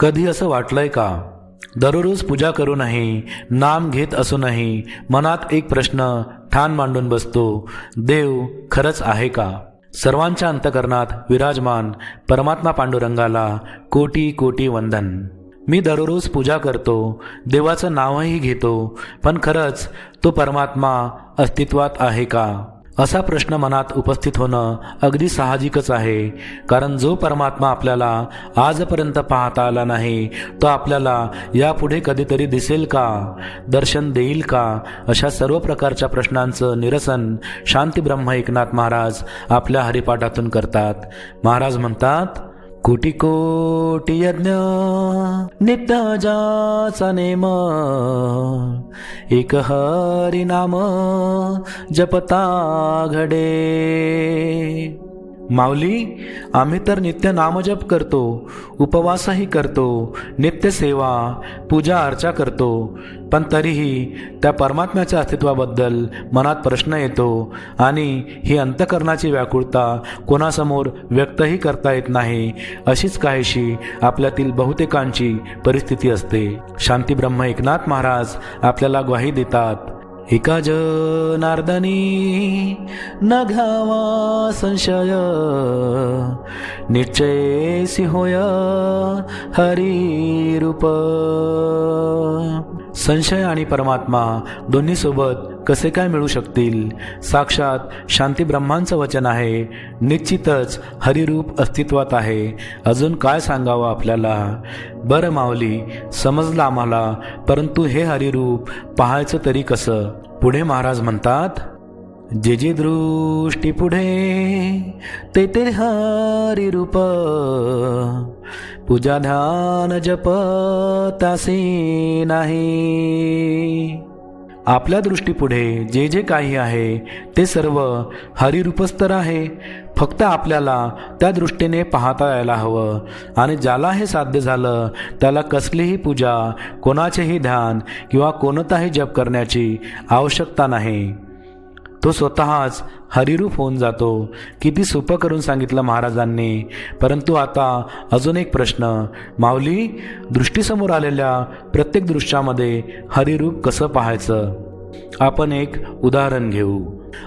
कधी असं वाटलंय का? दररोज पूजा करूनही नाम घेत असूनही मनात एक प्रश्न ठाण मांडून बसतो देव खरंच आहे का? सर्वांच्या अंतकरणात विराजमान परमात्मा पांडुरंगाला कोटी कोटी वंदन. मी दररोज पूजा करतो देवाचं नावही घेतो पण खरंच तो परमात्मा अस्तित्वात आहे का? असा प्रश्न मनात उपस्थित होणं अगदी साहजिकच आहे. कारण जो परमात्मा आपल्याला आजपर्यंत पाहता आला नाही तो आपल्याला यापुढे कधीतरी दिसेल का दर्शन देईल का अशा सर्व प्रकारच्या प्रश्नांचं निरसन शांती ब्रह्म एकनाथ महाराज आपल्या हरिपाठातून करतात. महाराज म्हणतात कोटी कोटी यज्ञ नित्य जाचा नेम. एक हरिनाम जपता घडे. माऊली आम्ही तर नित्य नामजप करतो उपवासही करतो नित्य सेवा पूजा अर्चा करतो. पण तरीही त्या परमात्म्याच्या अस्तित्वाबद्दल मनात प्रश्न येतो आणि ही अंतकरणाची व्याकुळता कोणासमोर व्यक्तही करता येत नाही अशीच काहीशी आपल्यातील बहुतेकांची परिस्थिती असते. शांती ब्रह्म एकनाथ महाराज आपल्याला ग्वाही देतात. एका जनार्दनी न घावा संशय निश्चयसी होय हरी रूप संशय आणि परमात्मा दोन्हीसोबत कसे काय मिळू शकतील? साक्षात शांती ब्रह्मांचं वचन आहे. निश्चितच हरिरूप अस्तित्वात आहे. अजून काय सांगावं आपल्याला? बरं माऊली समजलं आम्हाला परंतु हे हरिरूप पाहायचं तरी कसं? पुढे महाराज म्हणतात जे जे दृष्टी पुढे ते ते हरिरूप. पूजा ध्यान जप तासी नाही. आपल्या दृष्टीपुढे जे जे काही आहे ते सर्व हरिरूपस्तर आहे. फक्त आपल्याला त्या दृष्टीने पाहता यायला हवं. आणि ज्याला हे साध्य झालं त्याला कसलीही पूजा कोणाचेही ध्यान किंवा कोणताही जप करण्याची आवश्यकता नाही. तो स्वतःच हरिरूप होऊन जातो. किती सोपं करून सांगितलं महाराजांनी. परंतु आता अजून एक प्रश्न. माऊली दृष्टीसमोर आलेल्या प्रत्येक दृश्यामध्ये हरिरूप कसं पाहायचं? आपण एक उदाहरण घेऊ.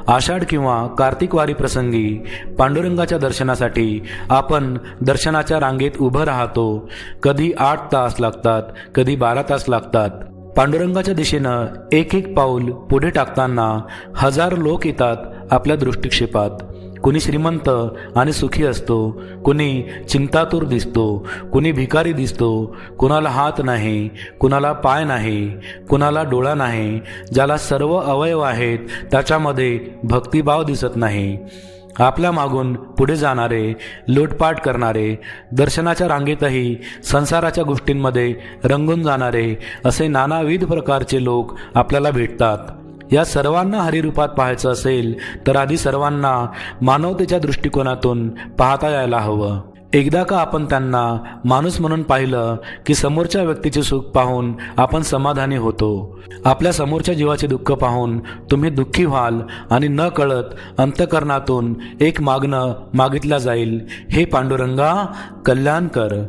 आषाढ किंवा कार्तिक वारी प्रसंगी पांडुरंगाच्या दर्शनासाठी आपण दर्शनाच्या रांगेत उभं राहतो. कधी आठ तास लागतात कधी बारा तास लागतात. पांडुरंगाच्या दिशेनं एक एक पाऊल पुढे टाकताना हजार लोक येतात आपल्या दृष्टिक्षेपात. कुणी श्रीमंत आणि सुखी असतो कुणी चिंतातूर दिसतो कुणी भिकारी दिसतो कुणाला हात नाही कुणाला पाय नाही कुणाला डोळा नाही ज्याला सर्व अवयव आहेत त्याच्यामध्ये भक्तिभाव दिसत नाही. आपल्या मागून पुढे जाणारे लूटपाट करणारे दर्शनाच्या रांगेतही संसाराच्या गोष्टींमध्ये रंगून जाणारे असे नानाविध प्रकारचे लोक आपल्याला भेटतात. या सर्वांना हरिरूपात पाहायचं असेल तर आधी सर्वांना मानवतेच्या दृष्टिकोनातून पाहता यायला हवं. एकदा का आपण त्यांना माणूस म्हणून पाहिलं की समोरच्या व्यक्तीचे सुख पाहून आपण समाधानी होतो. आपल्या समोरच्या जीवाचे दुःख पाहून तुम्ही दुःखी व्हाल आणि न कळत अंतकरणातून एक मागणं मागितलं जाईल. हे पांडुरंगा कल्याण कर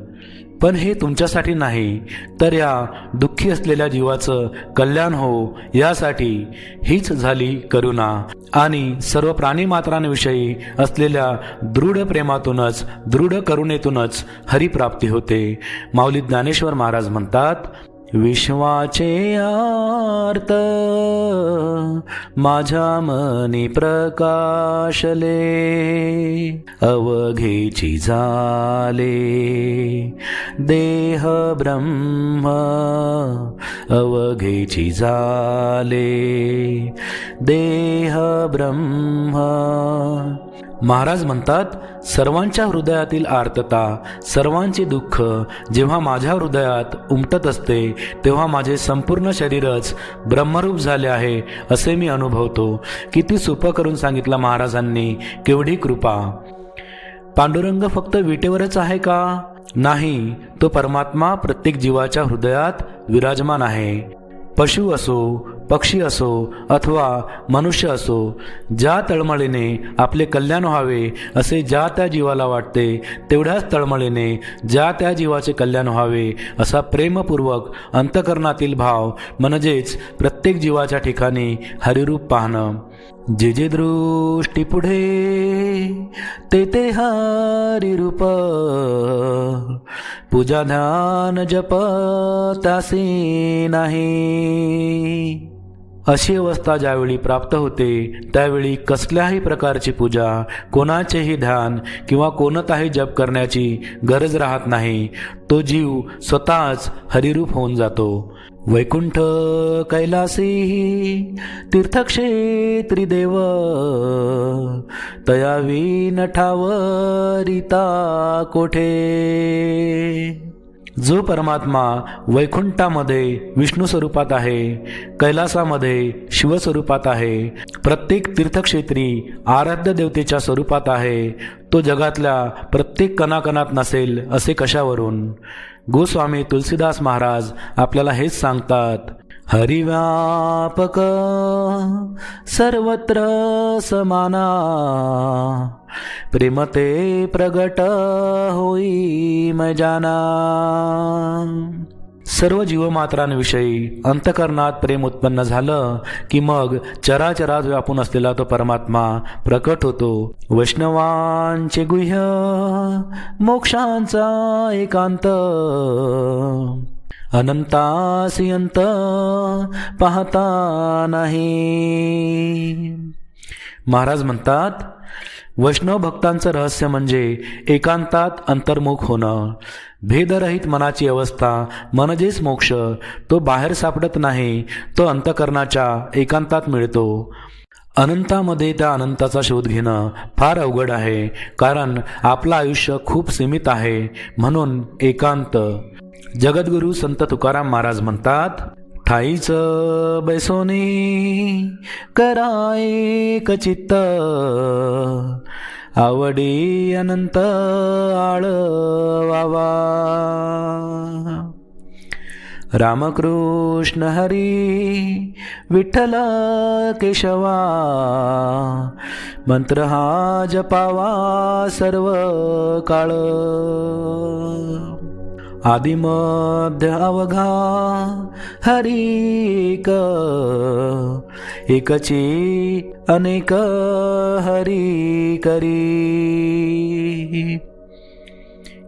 पण हे तुमच्यासाठी नाही तर या दुःखी असलेल्या जीवाचं कल्याण हो यासाठी हीच झाली करुणा. आणि सर्व प्राणीमात्रांविषयी असलेल्या दृढ प्रेमातूनच दृढ करुणेतूनच हरिप्राप्ती होते. माऊली ज्ञानेश्वर महाराज म्हणतात विश्वाचे आर्त माझ्या मनी प्रकाशले अवघेची झाले. देह ब्रह्म अवघेची झाले. देह ब्रह्म महाराज म्हणतात सर्वांच्या हृदयातील आर्तता सर्वांचे दुःख जेव्हा माझ्या हृदयात उमटत असते तेव्हा माझे संपूर्ण शरीरच ब्रह्मरूप झाले आहे असे मी अनुभवतो. किती सोपं करून सांगितलं महाराजांनी केवढी कृपा. पांडुरंग फक्त विटेवरच आहे का? नाही तो परमात्मा प्रत्येक जीवाच्या हृदयात विराजमान आहे. पशु असो पक्षी असो अथवा मनुष्य असो ज्या तळमळीने आपले कल्याण व्हावे असे ज्या त्या जीवाला वाटते तेवढ्याच तळमळीने ज्या त्या जीवाचे कल्याण व्हावे असा प्रेमपूर्वक अंतकरणातील भाव म्हणजेच प्रत्येक जीवाच्या ठिकाणी हरिरूप पाहणं. जे जे दृष्टी पुढे ते ते हरिरूप. पूजा ध्यान जप तासी नाही. अशी अवस्था ज्यावेळी प्राप्त होते त्यावेळी कसल्याही प्रकारची पूजा कोणाचेही ध्यान किंवा कोणताही जप करण्याची गरज राहत नाही. तो जीव स्वतःच हरिरूप होऊन जातो. वैकुंठ कैलासी तीर्थक्षेत्री देव तयावी नठावरिता कोठे? जो परमात्मा वैकुंठामध्ये विष्णू स्वरूपात आहे कैलासामध्ये शिवस्वरूपात आहे प्रत्येक तीर्थक्षेत्री आराध्य देवतेच्या स्वरूपात आहे तो जगातल्या प्रत्येक कणाकणात नसेल असे कशावरून? गोस्वामी तुलसीदास महाराज आपल्याला हेच सांगतात हरिव्यापक सर्वत्र समाना प्रेमते प्रगट होई मजाना सर्व जीवमात्रांविषयी अंतकरणात प्रेम उत्पन्न झालं की मग चराचरात व्यापून असलेला तो परमात्मा प्रकट होतो. वैष्णवांचे गुह्य मोक्षांचा एकांत. अनंतासी अंत पाहता नाही. महाराज म्हणतात वैष्णव भक्तांचं रहस्य म्हणजे एकांतात अंतर्मुख होणं. भेदरहित मनाची अवस्था म्हणजेच मोक्ष तो बाहेर सापडत नाही तो अंतकरणाच्या एकांतात मिळतो. अनंतामध्ये त्या अनंताचा शोध घेणं फार अवघड आहे कारण आपलं आयुष्य खूप सीमित आहे म्हणून एकांत. जगद्गुरू संत तुकाराम महाराज म्हणतात ठाईच बैसोनी कराय कचित्त आवडी अनंत आळ वावा रामकृष्ण हरी विठ्ठल केशवा मंत्र हा जपावा सर्व काळ आदिमध्य अवघा हरिक एकची अनेक हरी करी.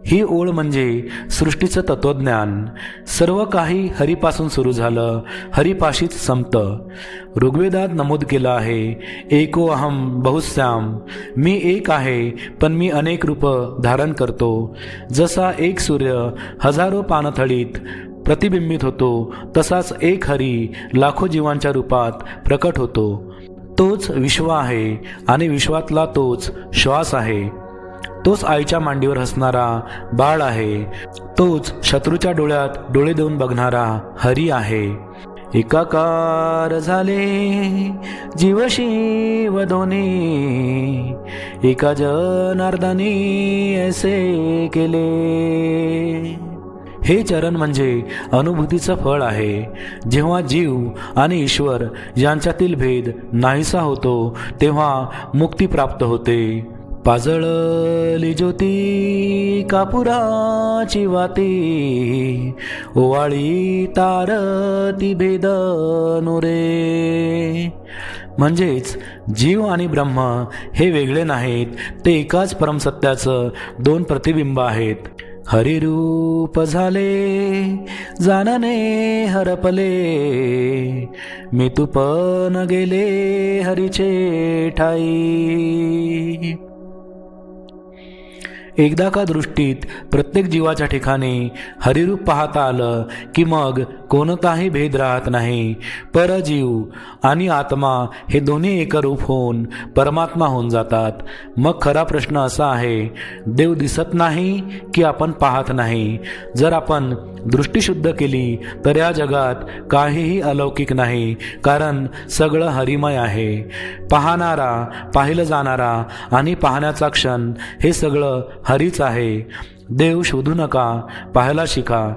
ही ओळ म्हणजे सृष्टीचं तत्वज्ञान. सर्व काही हरीपासून सुरू झालं हरिपाशीच संपतं. ऋग्वेदात नमूद केलं आहे एको अहम बहुश्याम मी एक आहे पण मी अनेक रूप धारण करतो. जसा एक सूर्य हजारो पानथळीत प्रतिबिंबित होतो तसाच एक हरी लाखो जीवांच्या रूपात प्रकट होतो. तोच विश्व आहे आणि विश्वातला तोच श्वास आहे. तोच आईच्या मांडीवर हसणारा बाळ आहे. तोच शत्रूच्या डोळ्यात डोळे देऊन बघणारा हरी आहे. एकाकार झाले जीवशिव दोन्ही. एका जनार्दाने ऐसे केले. हे चरण म्हणजे अनुभूतीचं फळ आहे. जेव्हा जीव आणि ईश्वर यांच्यातील भेद नाहीसा होतो तेव्हा मुक्ती प्राप्त होते. पाजळली ज्योती कापुराची वाती ओवाळी तार ती भेद नुरे. म्हणजेच जीव आणि ब्रह्म हे वेगळे नाहीत ते एकाच परमसत्याचं दोन प्रतिबिंब आहेत. हरिरूप झाले जानने हरपले मी तू पण गेले हरीचे ठाई. एकदा का दृष्टीत प्रत्येक जीवाच्या ठिकाणी हरिरूप पाहता आलं की मग कोणताही भेद राहत नाही. परजीव आणि आत्मा हे दोन्ही एकरूप होऊन परमात्मा होऊन जातात. मग खरा प्रश्न असा आहे देव दिसत नाही की आपण पाहत नाही. जर आपण दृष्टीशुद्ध केली तर या जगात काहीही अलौकिक नाही कारण सगळं हरिमय आहे. पाहणारा पाहिलं जाणारा आणि पाहण्याचा क्षण हे सगळं हरीच आहे. देव शोधू नका पाहायला शिका.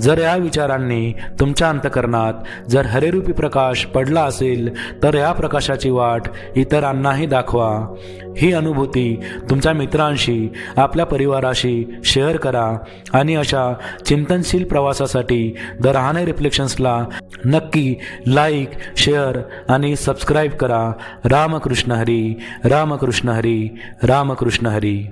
जर या विचारांनी तुमच्या अंतकरणात जर हरेरूपी प्रकाश पडला असेल तर या प्रकाशाची वाट इतरांनाही दाखवा. ही अनुभूती तुमच्या मित्रांशी आपल्या परिवाराशी शेअर करा आणि अशा चिंतनशील प्रवासासाठी द राहणे रिफ्लेक्शन्सला नक्की लाईक शेअर आणि सबस्क्राईब करा. रामकृष्ण हरी रामकृष्ण हरी रामकृष्ण हरी.